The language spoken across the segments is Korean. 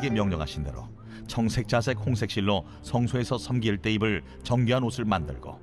모세에게 명령하신 대로 청색 자색 홍색 실로 성소에서 섬길 때 입을 정교한 옷을 만들고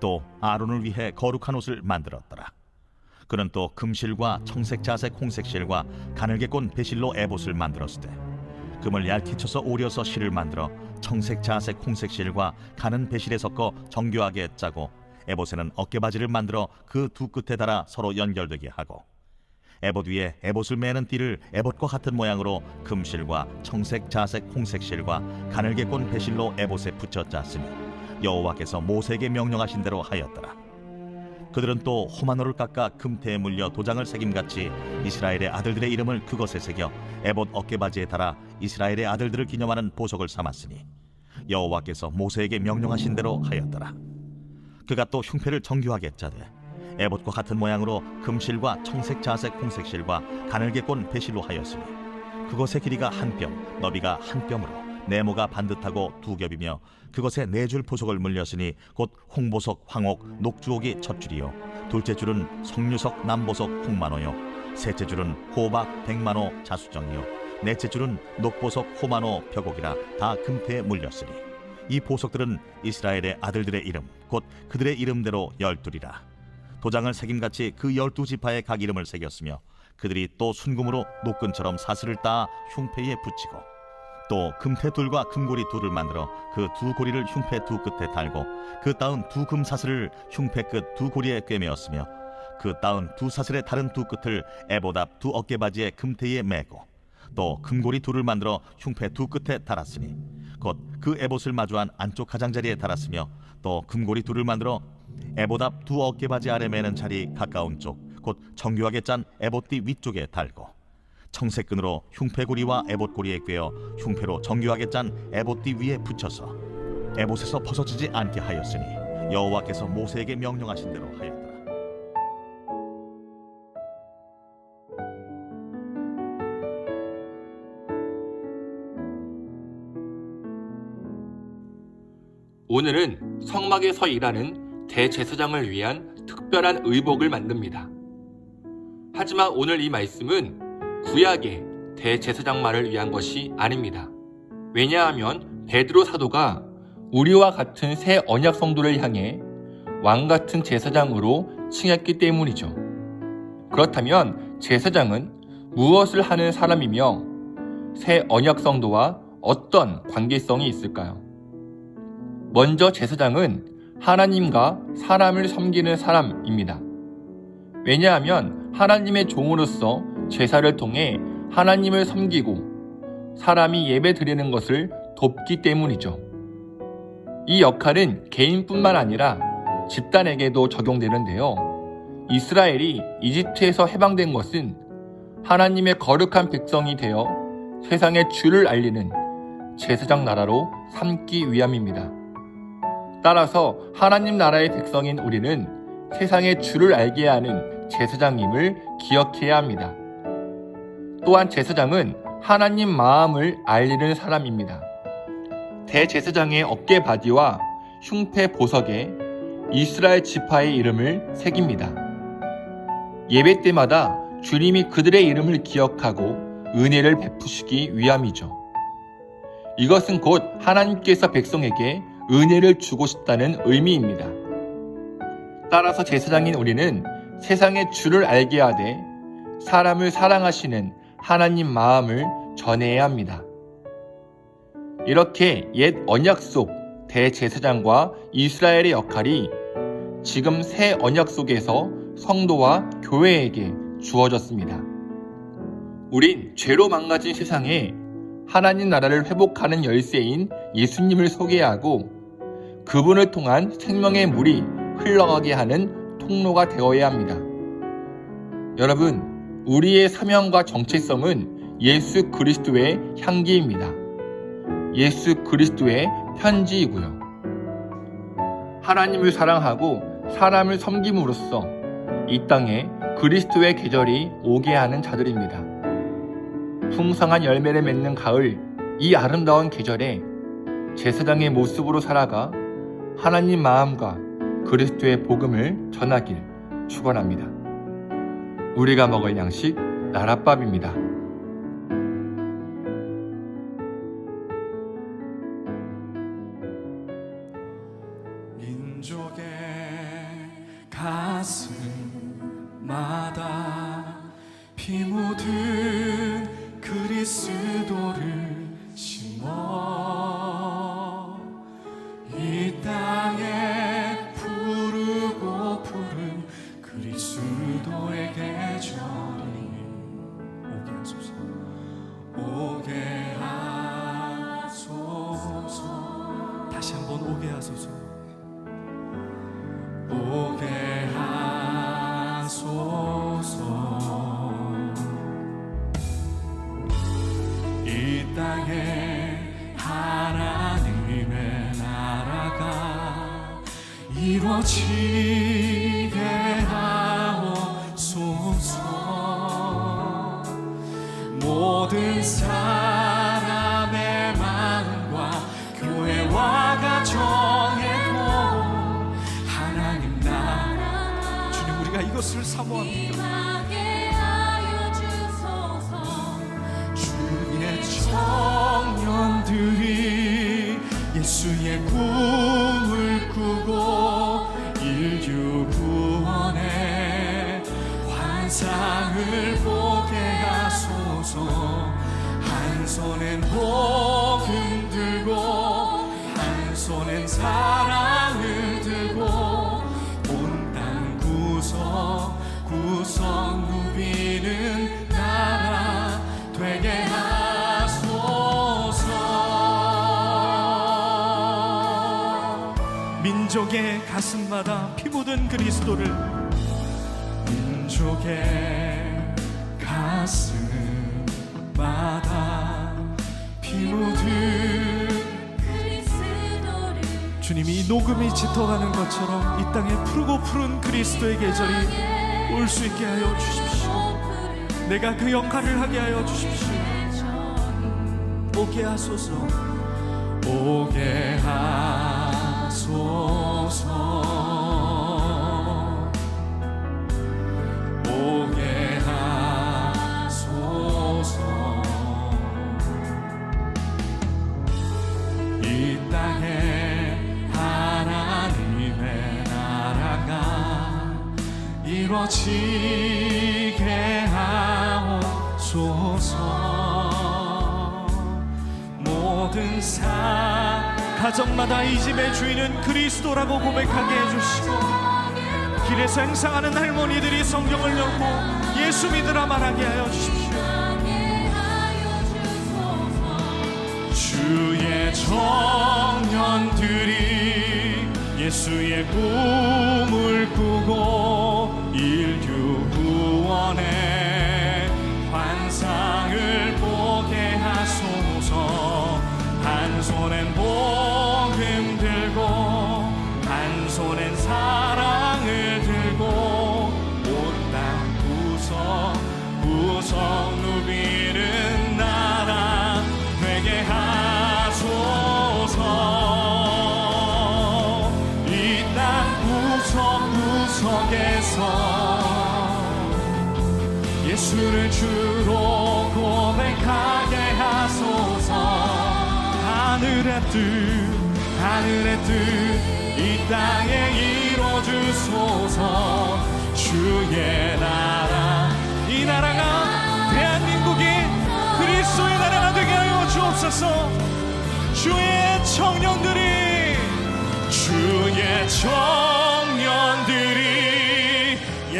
또 아론을 위해 거룩한 옷을 만들었더라. 그는 또 금실과 청색 자색 홍색 실과 가늘게 꼰 배실로 에봇을 만들었을 때 금을 얇게 쳐서 오려서 실을 만들어 청색 자색 홍색 실과 가는 배실에 섞어 정교하게 짜고 에봇에는 어깨바지를 만들어 그 두 끝에 달아 서로 연결되게 하고 에봇 위에 에봇을 매는 띠를 에봇과 같은 모양으로 금실과 청색 자색 홍색 실과 가늘게 꼰 배실로 에봇에 붙여 짰으니 여호와께서 모세에게 명령하신 대로 하였더라 그들은 또 호마노를 깎아 금태에 물려 도장을 새김같이 이스라엘의 아들들의 이름을 그것에 새겨 에봇 어깨바지에 달아 이스라엘의 아들들을 기념하는 보석을 삼았으니 여호와께서 모세에게 명령하신 대로 하였더라. 그가 또 흉패를 정교하게 짜되 에봇과 같은 모양으로 금실과 청색 자색 홍색실과 가늘게 꼰 배실로 하였으니 그것의 길이가 한 뼘, 너비가 한 뼘으로 네모가 반듯하고 두 겹이며 그것에 네줄 보석을 물렸으니 곧 홍보석, 황옥, 녹주옥이 첫 줄이요. 둘째 줄은 성류석, 남보석, 홍만호요. 셋째 줄은 호박, 백만호, 자수정이요. 넷째 줄은 녹보석, 호만호, 벽옥이라 다 금태에 물렸으니 이 보석들은 이스라엘의 아들들의 이름 곧 그들의 이름대로 열둘이라 도장을 새김같이 그 열두 지파의 각 이름을 새겼으며 그들이 또 순금으로 노끈처럼 사슬을 따 흉패에 붙이고 또 금태 둘과 금고리 둘을 만들어 그 두 고리를 흉패 두 끝에 달고 그 따은 두 금 사슬을 흉패 끝 두 고리에 꿰매었으며 그 따은 두 사슬의 다른 두 끝을 에보답 두 어깨바지의 금태에 매고 또 금고리 둘을 만들어 흉패 두 끝에 달았으니 곧 그 에봇을 마주한 안쪽 가장자리에 달았으며 또 금고리 둘을 만들어 에보답 두 어깨바지 아래 매는 자리 가까운 쪽 곧 정교하게 짠 에봇띠 위쪽에 달고 청색끈으로 흉패고리와 에봇고리에 꿰어 흉패로 정교하게 짠 에봇띠 위에 붙여서 에봇에서 벗어지지 않게 하였으니 여호와께서 모세에게 명령하신 대로 하였더라. 오늘은 성막에 서 일하는 대제사장을 위한 특별한 의복을 만듭니다. 하지만 오늘 이 말씀은 구약의 대제사장만을 위한 것이 아닙니다. 왜냐하면 베드로 사도가 우리와 같은 새 언약 성도를 향해 왕 같은 제사장으로 칭했기 때문이죠. 그렇다면 제사장은 무엇을 하는 사람이며 새 언약 성도와 어떤 관계성이 있을까요? 먼저 제사장은 하나님과 사람을 섬기는 사람입니다. 왜냐하면 하나님의 종으로서 제사를 통해 하나님을 섬기고 사람이 예배 드리는 것을 돕기 때문이죠. 이 역할은 개인뿐만 아니라 집단에게도 적용되는데요. 이스라엘이 이집트에서 해방된 것은 하나님의 거룩한 백성이 되어 세상의 주를 알리는 제사장 나라로 삼기 위함입니다. 따라서 하나님 나라의 백성인 우리는 세상의 주를 알게 하는 제사장임을 기억해야 합니다. 또한 제사장은 하나님 마음을 알리는 사람입니다. 대제사장의 어깨 바디와 흉패 보석에 이스라엘 지파의 이름을 새깁니다. 예배 때마다 주님이 그들의 이름을 기억하고 은혜를 베푸시기 위함이죠. 이것은 곧 하나님께서 백성에게 은혜를 주고 싶다는 의미입니다. 따라서 제사장인 우리는 세상의 주를 알게 하되 사람을 사랑하시는 하나님 마음을 전해야 합니다. 이렇게 옛 언약 속 대제사장과 이스라엘의 역할이 지금 새 언약 속에서 성도와 교회에게 주어졌습니다. 우린 죄로 망가진 세상에 하나님 나라를 회복하는 열쇠인 예수님을 소개하고 그분을 통한 생명의 물이 흘러가게 하는 통로가 되어야 합니다. 여러분, 우리의 사명과 정체성은 예수 그리스도의 향기입니다. 예수 그리스도의 편지이고요. 하나님을 사랑하고 사람을 섬김으로써 이 땅에 그리스도의 계절이 오게 하는 자들입니다. 풍성한 열매를 맺는 가을, 이 아름다운 계절에 제사장의 모습으로 살아가 하나님 마음과 그리스도의 복음을 전하길 축원합니다. 우리가 먹을 양식 나랏밥입니다. 민족의 가슴마다 피 묻은 그리스도를 이 땅에 하나님의 나라가 이루어지게 하옵소서. 모든 사람 민족의 가슴마다 피 묻은 그리스도를 민족의 가슴마다 피 묻은 그리스도를 주님이 녹음이 짙어가는 것처럼 이 땅에 푸르고 푸른 그리스도의 계절이 올 수 있게 하여 주십시오. 내가 그 역할을 하게 하여 주십시오. 오게 하소서. 오게 하소서. 오게 하소서. 이 땅에 하나님의 나라가 이루어지 모든 사 가정마다 이 집의 주인은 그리스도라고 고백하게 해주시고 길에서 행상하는 할머니들이 성경을 열고 예수 믿으라 말하게 하여 주십시오. 주의 청년들이 예수의 꿈을 꾸고 구석에서 예수를 주로 고백하게 하소서. 하늘의 뜻 하늘의 뜻 이 땅에 이루어주소서. 주의 나라 이 나라가 대한민국이 그리스도의 나라가 되게 하여 주옵소서. 주의 청년들이 주의 청년들이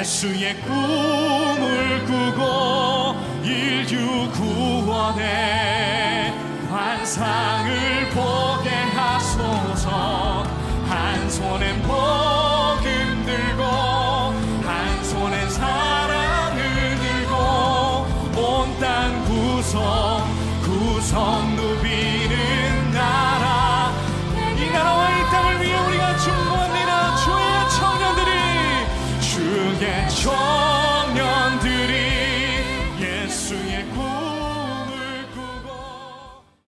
예수의 꿈을 꾸고 인류 구원의 환상을 보게 하소서. 한 손엔 복음 들고 한 손엔 사랑을 들고 온 땅 구석 구석 누비